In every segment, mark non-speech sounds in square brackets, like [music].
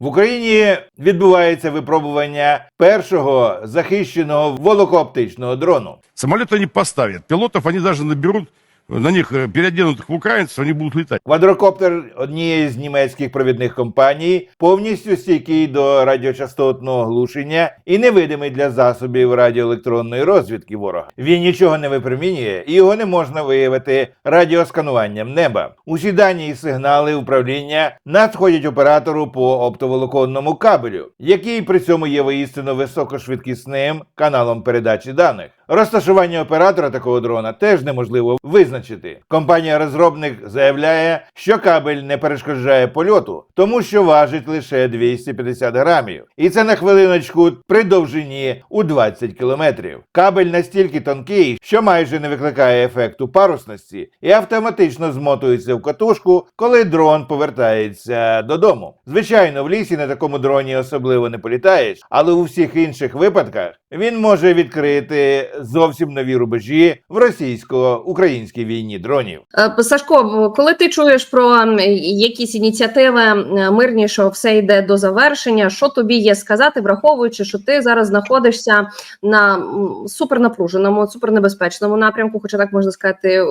В Україні відбувається випробування першого захищеного волокооптичного дрону. Самоліт вони поставлять, пілотів вони навіть наберут, на них э, переоденутых в украинцев, они будут летать. Квадрокоптер однієї з німецьких провідних компаній повністю стійкий до радіочастотного глушення і невидимий для засобів радіоелектронної розвідки ворога. Він нічого не випромінює і його не можна виявити радіоскануванням неба. Усі дані і сигнали управління надходять оператору по оптоволоконному кабелю, який при цьому є воістину високошвидкісним каналом передачі даних. Розташування оператора такого дрона теж неможливо визначити. Компанія-розробник заявляє, що кабель не перешкоджає польоту, тому що важить лише 250 грамів, і це на хвилиночку при довжині у 20 кілометрів. Кабель настільки тонкий, що майже не викликає ефекту парусності і автоматично змотується в катушку, коли дрон повертається додому. Звичайно, в лісі на такому дроні особливо не політаєш, але у всіх інших випадках він може відкрити зовсім нові рубежі в російсько-українській війні дронів. Е, Сашко, коли ти чуєш про якісь ініціативи е, мирні, що все йде до завершення, що тобі є сказати, враховуючи, що ти зараз знаходишся на супернапруженому, супернебезпечному напрямку, хоча так можна сказати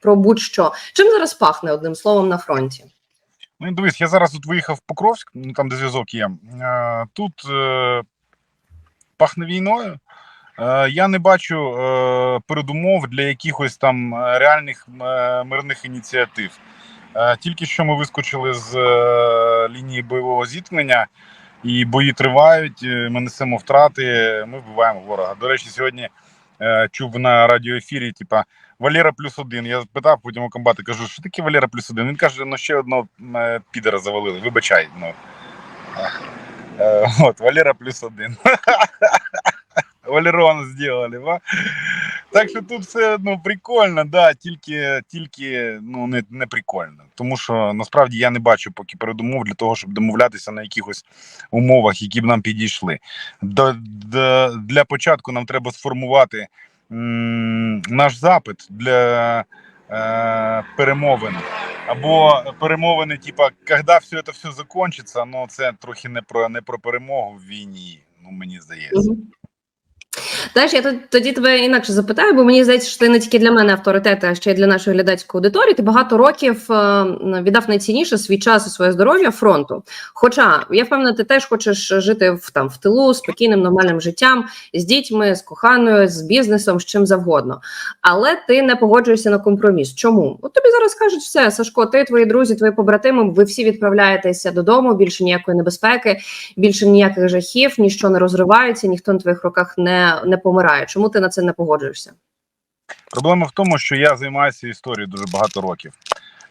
про будь-що. Чим зараз пахне одним словом на фронті? Ну, дивись, я зараз тут виїхав в Покровськ, ну там де зв'язок є. Е, Тут е, пахне війною. Е, Я не бачу е, передумов для якихось там е, реальних мирних ініціатив. Тільки що ми вискочили з лінії бойового зіткнення, і бої тривають. Ми несемо втрати, ми вбиваємо ворога. До речі, сьогодні чув на радіоефірі, типа Валера плюс один. Я питав потім у комбата, кажу, що таке Валера плюс один? Він каже, ну ще одного підера завалили. Вибачай. Ну. Е, От, Валера плюс один. [laughs] Валерон зробили, ва? Так що тут все ну, прикольно, да, тільки, тільки ну, не, не прикольно. Тому що насправді я не бачу поки передумов для того, щоб домовлятися на якихось умовах, які б нам підійшли. До, до, для початку нам треба сформувати м, наш запит для е, перемовин. Або перемовини, типа, коли все це все закончиться, ну це трохи не про не про перемогу в війні. Ну мені здається. Знаєш, я тоді тебе інакше запитаю, бо мені здається, що ти не тільки для мене авторитет, а ще й для нашої глядацької аудиторії. Ти багато років е, віддав найцінніше свій час і своє здоров'я фронту. Хоча я впевнена, ти теж хочеш жити в там в тилу, спокійним, нормальним життям з дітьми, з коханою, з бізнесом, з чим завгодно. Але ти не погоджуєшся на компроміс. Чому? От тобі зараз кажуть, все, Сашко, ти, твої друзі, твої побратими, ви всі відправляєтеся додому. Більше ніякої небезпеки, більше ніяких жахів, ніщо не розривається, ніхто на твоїх руках не, не помирає. Чому ти на це не погоджуєшся? Проблема в тому, що я займаюся історією дуже багато років,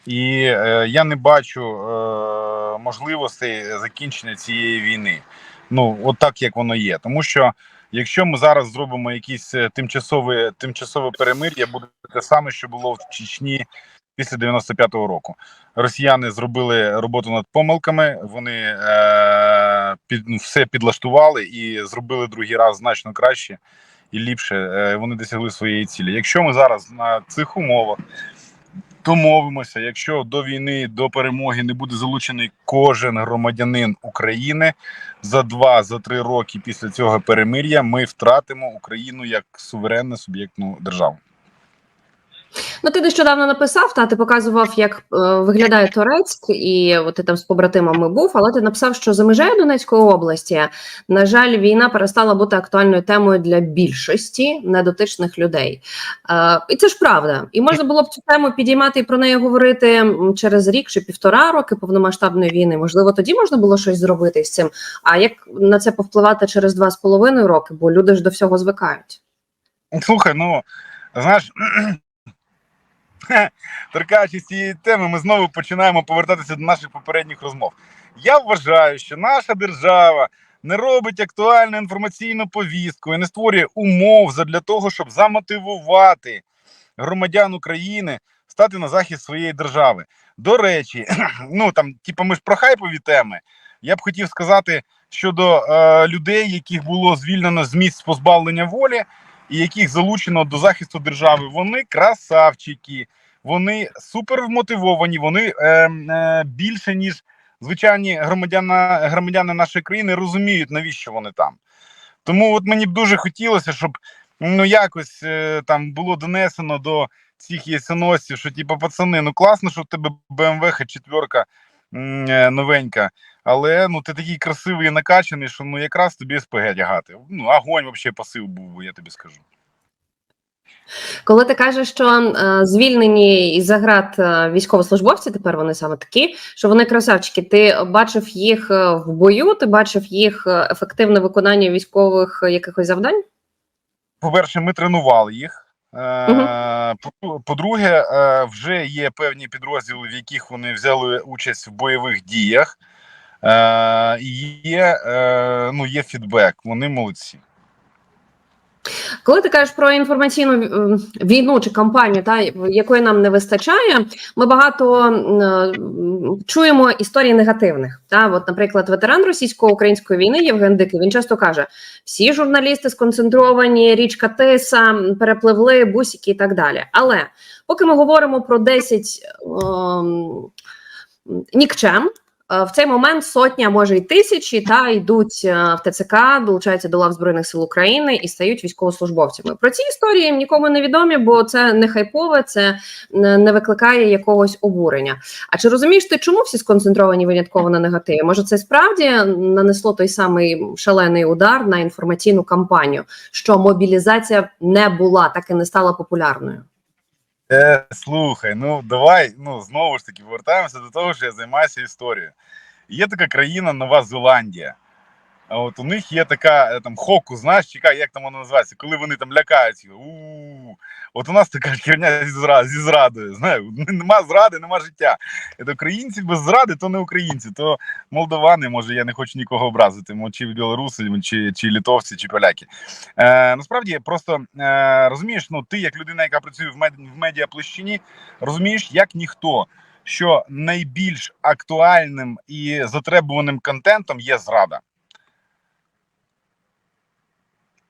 і е, я не бачу е, можливостей закінчення цієї війни. Ну, от так як воно є. Тому що якщо ми зараз зробимо якісь е, тимчасове, тимчасове перемир'я, буде те саме, що було в Чечні після 95-го року. Росіяни зробили роботу над помилками, вони е, під, ну, все підлаштували і зробили другий раз значно краще і ліпше е, вони досягли своєї цілі. Якщо ми зараз на цих умовах домовимося, якщо до війни, до перемоги не буде залучений кожен громадянин України за два за три роки після цього перемир'я, ми втратимо Україну як суверенну суб'єктну державу. Ну, ти нещодавно написав, та ти показував, як е, виглядає Торецьк, і от ти там з побратимами був, але ти написав, що за межею Донецької області, на жаль, війна перестала бути актуальною темою для більшості недотичних людей. Е, і це ж правда. І можна було б цю тему підіймати і про неї говорити через рік чи півтора роки повномасштабної війни. Можливо, тоді можна було щось зробити з цим. А як на це повпливати через два з половиною роки? Бо люди ж до всього звикають. Слухай, ну знаєш. [laughs] Торкаючись цієї теми, ми знову починаємо повертатися до наших попередніх розмов. Я вважаю, що наша держава не робить актуальну інформаційну повістку і не створює умов для того, щоб замотивувати громадян України стати на захист своєї держави. До речі, [clears throat] ну там, типу, ми ж про хайпові теми. Я б хотів сказати щодо е, людей, яких було звільнено з місць позбавлення волі, і яких залучено до захисту держави. Вони красавчики, вони супер вмотивовані, вони е, е, більше ніж звичайні громадяни, громадяни нашої країни розуміють, навіщо вони там. Тому от мені б дуже хотілося, щоб ну якось е, там було донесено до цих єсеносців, що типу, пацани, ну класно, що в тебе BMW четверка новенька, але ну ти такий красивий і накачаний, що ну якраз тобі СПГ тягати. Ну, огонь взагалі пасив був, я тобі скажу. Коли ти кажеш, що е, звільнені із заград е, військовослужбовці, тепер вони саме такі, що вони красавчики, ти бачив їх е, в бою, ти бачив їх ефективне виконання військових якихось завдань? По-перше, ми тренували їх. По- По-друге, вже є певні підрозділи, в яких вони взяли участь в бойових діях. І Є, ну, є фідбек, вони молодці. Коли ти кажеш про інформаційну е, війну чи кампанію, та якої нам не вистачає, ми багато е, чуємо історій негативних. Та от, наприклад, ветеран російсько-української війни Євген Дикий він часто каже: всі журналісти сконцентровані, річка Тиса, перепливли бусики і так далі. Але поки ми говоримо про 10 ем, нікчем. Е, В цей момент сотня, може й тисячі, та йдуть е, в ТЦК, долучаються до лав збройних сил України і стають військовослужбовцями. Про ці історії нікому не відомі, бо це не хайпове, це е, не викликає якогось обурення. А чи розумієш ти, чому всі сконцентровані винятково на негативі? Може, це справді нанесло той самий шалений удар на інформаційну кампанію, що мобілізація не була, так і не стала популярною. Е, слухай, ну давай ну знову ж таки повертаємося до того, що я займаюся історією. Є така країна Нова Зеландія. От у них є така е, там хоку, знаєш, чекай, як там вона називається, коли вони там лякаються. У-у-у. От у нас така херня зі, зра... зі зрадою. Знаєш, [laughs] нема зради, нема життя. От українці без зради, то не українці, то молдавани, може, я не хочу нікого образити, чи білоруси, чи, чи літовці, чи поляки. Е, насправді, просто е, розумієш, ну ти як людина, яка працює в, мед... в медіаплощині, розумієш, як ніхто. Що найбільш актуальним і затребуваним контентом є зрада. Е,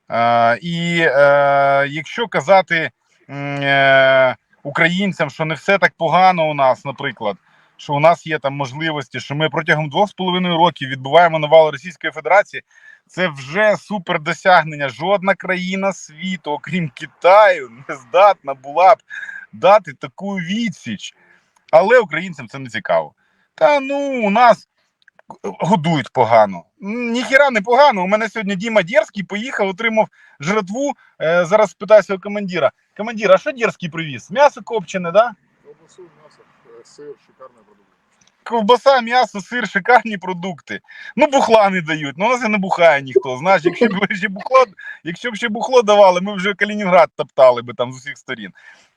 і е, якщо казати е, українцям, що не все так погано у нас, наприклад, що у нас є там можливості, що ми протягом двох з половиною років відбуваємо навал Російської Федерації, це вже супер досягнення. Жодна країна світу, окрім Китаю, не здатна була б дати таку відсіч. Але українцям це не цікаво. Та ну у нас годують погано. М, Ніхіра не погано. У мене сьогодні Діма Дєрський поїхав, отримав жратву. Е, зараз спитаюся у командира. Командир, а що Дєрський привіз? М'ясо копчене, да? Колбасу, мясо, э, сыр, шикарный продукт. Ковбаса, м'ясо, сир, шикарні продукти. Ну, бухла не дають. Ну, у нас і не бухає ніхто. Знаєш, якщо б ще бухло, якщо б ще бухло давали, ми вже Калінінград топтали би там з усіх сторін.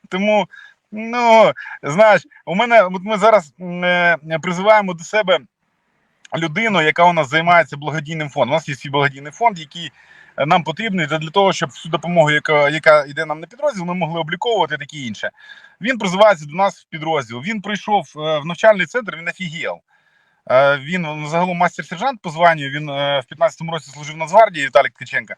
Тому, ну, знаєш, у мене от ми зараз м, е, призиваємо до себе людину, яка у нас займається благодійним фондом. У нас є свій благодійний фонд, який е, нам потрібний для того, щоб всю допомогу, яка, яка йде нам на підрозділ, ми могли обліковувати таке інше. Він призивається до нас в підрозділ. Він прийшов е, в навчальний центр, він офігел. Е, Він загалом мастер-сержант по званню. Він в 15-му році служив в Нацгвардії Віталій Ткаченка.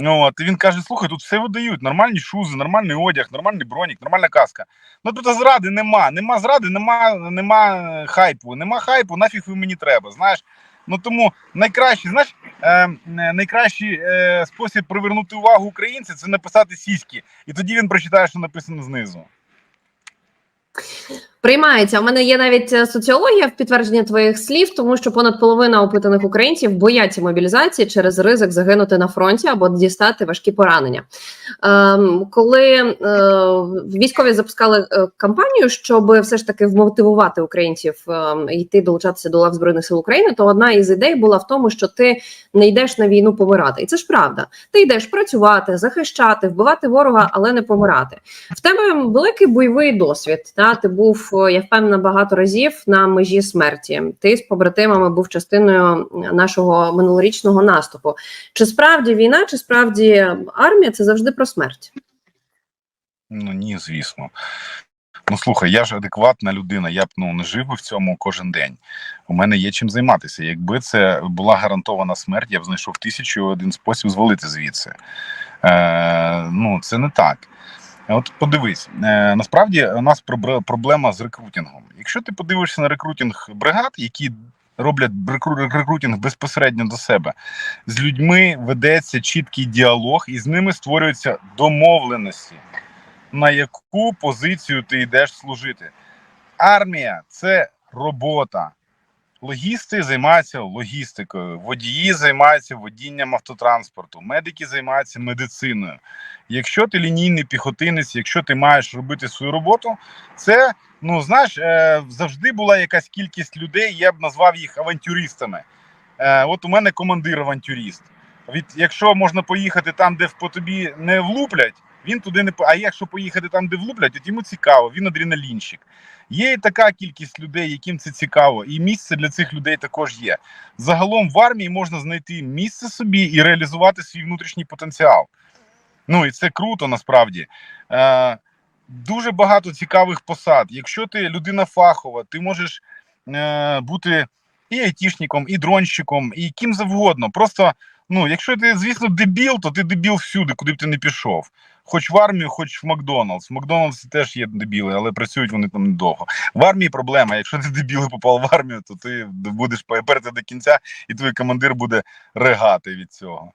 Ну, от, він каже: слухай, тут все видають: нормальні шузи, нормальний одяг, нормальний бронік, нормальна каска. Ну тут зради нема. Нема зради, нема, нема хайпу. Нема хайпу, нафіг ви мені треба. Знаєш. Ну тому найкращий, знаєш, е, е, найкращий е, спосіб привернути увагу українця це написати сіськи. І тоді він прочитає, що написано знизу. Приймається. У мене є навіть е, соціологія в підтвердження твоїх слів, тому що понад половина опитаних українців бояться мобілізації через ризик загинути на фронті або дістати важкі поранення. Ем, коли е, військові запускали е, кампанію, щоб все ж таки вмотивувати українців е, йти долучатися до лав збройних сил України, то одна із ідей була в тому, що ти не йдеш на війну помирати, і це ж правда. Ти йдеш працювати, захищати, вбивати ворога, але не помирати. В тебе великий бойовий досвід. Та ти був, я впевнена, багато разів на межі смерті. Ти з побратимами був частиною нашого минулорічного наступу. Чи справді війна, чи справді армія це завжди про смерть? Ну ні, звісно. Ну слухай, я ж адекватна людина. Я б ну не жив би в цьому кожен день. У мене є чим займатися. Якби це була гарантована смерть, я б знайшов тисячу один спосіб звалити звідси. Е, ну це не так. От подивись, е, насправді у нас проблема з рекрутингом. Якщо ти подивишся на рекрутинг бригад, які роблять рекру- рекрутинг безпосередньо до себе. З людьми ведеться чіткий діалог, і з ними створюються домовленості, на яку позицію ти йдеш служити. Армія це робота. Логісти займаються логістикою, водії займаються водінням автотранспорту, медики займаються медициною. Якщо ти лінійний піхотинець, якщо ти маєш робити свою роботу, це ну знаєш, е, завжди була якась кількість людей. Я б назвав їх авантюристами. Е, от у мене командир авантюрист. Від якщо можна поїхати там, де по тобі не влуплять, він туди не. А якщо поїхати там, де влуплять, от йому цікаво, він адреналінщик. Є і така кількість людей, яким це цікаво, і місце для цих людей також є. Загалом в армії можна знайти місце собі і реалізувати свій внутрішній потенціал. Ну і це круто насправді. Е, дуже багато цікавих посад. Якщо ти людина фахова, ти можеш е, бути і айтішником, і дронщиком, і ким завгодно. Просто, ну, якщо ти, звісно, дебіл, то ти дебіл всюди, куди б ти не пішов. Хоч в армію, хоч в Макдоналдс. В Макдоналдсі теж є дебіли, але працюють вони там недовго. В армії проблема. Якщо ти дебіл і попав в армію, то ти будеш перти до кінця, і твій командир буде регати від цього.